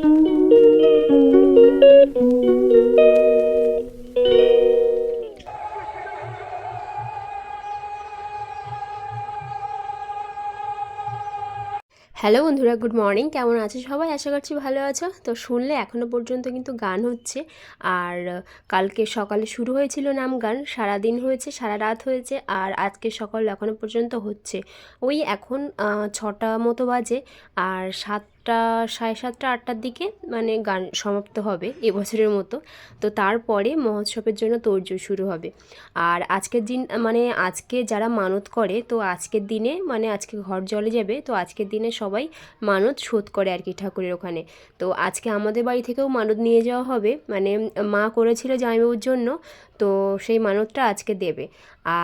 Hello বন্ধুরা, good morning. কেমন আছো সবাই? আশা করছি ভালো আছো। তো শুনলে এখনও পর্যন্ত কিন্তু গান হচ্ছে। আর কালকে সকালে শুরু হয়েছিল নাম গান সারা দিন হয়েছে, সারা রাত হয়েছে, আর আজকে সকাল এখনও পর্যন্ত হচ্ছে। ওই এখন ছটা মতো বাজে, আর সাতটা, সাড়ে সাতটা, আটটার দিকে মানে গান সমাপ্ত হবে এবছরের মতো। তো তারপরে মহোৎসবের জন্য তোড়জোড় শুরু হবে। আর আজকের দিন মানে আজকে যারা মানত করে, তো আজকের দিনে মানে আজকে ঘর জলে যাবে, তো আজকের দিনে সবাই মানত শোধ করে আর কি ঠাকুরের ওখানে। তো আজকে আমাদের বাড়ি থেকেও মানত নিয়ে যাওয়া হবে মানে মা করেছিল জামাইবাবুর জন্য, তো সেই মানতটা আজকে দেবে।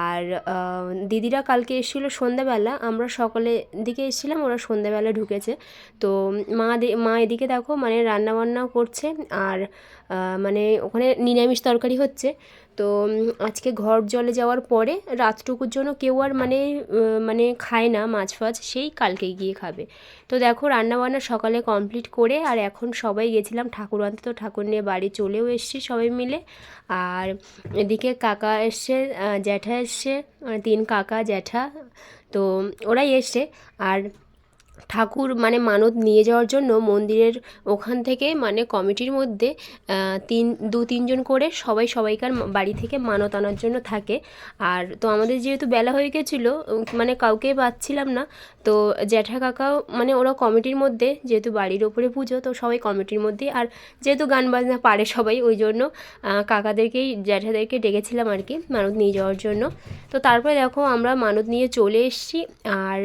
আর দিদিরা কালকে এসেছিল সন্ধ্যাবেলা, আমরা সকালে দিকে এসেছিলাম, ওরা সন্ধ্যাবেলা ঢুকেছে। তো মা মা এদিকে দেখো মানে রান্না বান্নাও করছে আর মানে ওখানে নিরামিষ তরকারি হচ্ছে। তো আজকে ঘর জলে যাওয়ার পরে রাতটুকুর জন্য কেউ আর মানে মানে খায় না মাছ ফাছ, সেই কালকে গিয়ে খাবে। তো দেখো রান্নাবান্না সকালে কমপ্লিট করে আর এখন সবাই গেছিলাম ঠাকুর আনতে, তো ঠাকুর নিয়ে বাড়ি চলেও এসেছি সবাই মিলে। আর এদিকে কাকা এসছে জ্যাঠা এসছে তিন কাকা, জ্যাঠা, তো ওরাই এসছে। আর ঠাকুর মানে মানত নিয়ে যাওয়ার জন্য মন্দিরের ওখান থেকে মানে কমিটির মধ্যে তিন, দু, তিনজন করে সবাই সবাইকার বাড়ি থেকে মানত আনার জন্য থাকে। আর তো আমাদের যেহেতু বেলা হয়ে গেছিল মানে কাউকে পাচ্ছিলাম না, তো জ্যাঠা কাকাও মানে ওরা কমিটির মধ্যে, যেহেতু বাড়ির ওপরে পুজো, তো সবাই কমিটির মধ্যে আর যেহেতু গান বাজনা পারে সবাই, ওই জন্য কাকাদেরকেই, জ্যাঠাদেরকে ডেকেছিলাম আর কি মানত নিয়ে যাওয়ার জন্য। তো তারপরে দেখো আমরা মানত নিয়ে চলে এসেছি। আর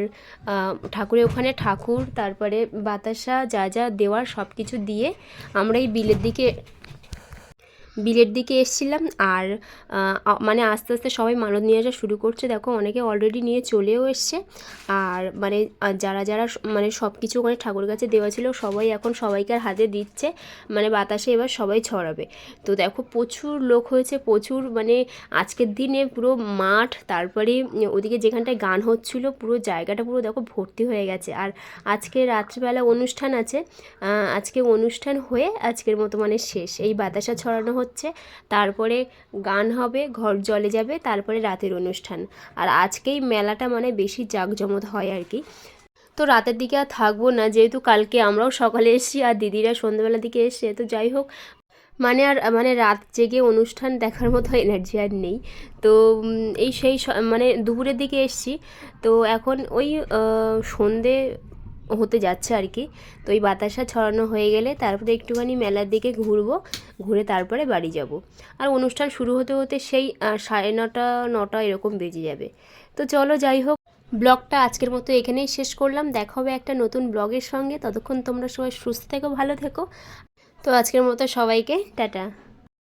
ঠাকুরের ওখানে ঠাকুর তারপরে বাতাসা যা যা দেওয়ার সব কিছু দিয়ে আমরা এই বিলের দিকে বিলের দিকে এসছিলাম আর মানে আস্তে আস্তে সবাই মানত নিয়ে আসা শুরু করছে। দেখো, অনেকে অলরেডি নিয়ে চলেও এসছে। আর মানে যারা যারা মানে সব কিছু ওখানে ঠাকুর কাছে দেওয়া ছিল, সবাই এখন সবাইকার হাতে দিচ্ছে। মানে বাতাসে এবার সবাই ছড়াবে। তো দেখো, প্রচুর লোক হয়েছে, প্রচুর মানে আজকের দিনে পুরো মাঠ, তারপরে ওদিকে যেখানটায় গান হচ্ছিল, পুরো জায়গাটা পুরো দেখো ভর্তি হয়ে গেছে। আর আজকে রাত্রিবেলা অনুষ্ঠান আছে। আজকে অনুষ্ঠান হয়ে আজকের মতো মানে শেষ। এই বাতাসা ছড়ানো হচ্ছে। তারপরে গান হবে, ঘর জলে যাবে, তারপরে রাতের অনুষ্ঠান। আর আজকেই মেলাটা মানে বেশি জাঁকজমক হয় আর কি। তো রাতের দিকে আর থাকব না, যেহেতু কালকে আমরাও সকালে এসেছি আর দিদিরা সন্ধ্যাবেলার দিকে এসছে, তো যাই হোক মানে আর মানে রাত জেগে অনুষ্ঠান দেখার মতো এনার্জি আর নেই। তো এই সেই মানে দুপুরের দিকে এসছি। তো এখন ওই সন্ধে হতে যাচ্ছে আর কি। তো এই বাতাসা ছড়ানো হয়ে গেলে তারপরে একটুখানি মেলার দিকে ঘুরবো, ঘুরে তারপরে বাড়ি যাব। আর অনুষ্ঠান শুরু হতে হতে সেই সাড়ে নটা নটা এরকম বেজে যাবে। তো চলো যাই হোক, ব্লগটা আজকের মতো এখানেই শেষ করলাম। দেখা হবে একটা নতুন ব্লগের সঙ্গে। ততক্ষণ তোমরা সবাই সুস্থ থেকো, ভালো থেকো। তো আজকের মতো সবাইকে, টাটা।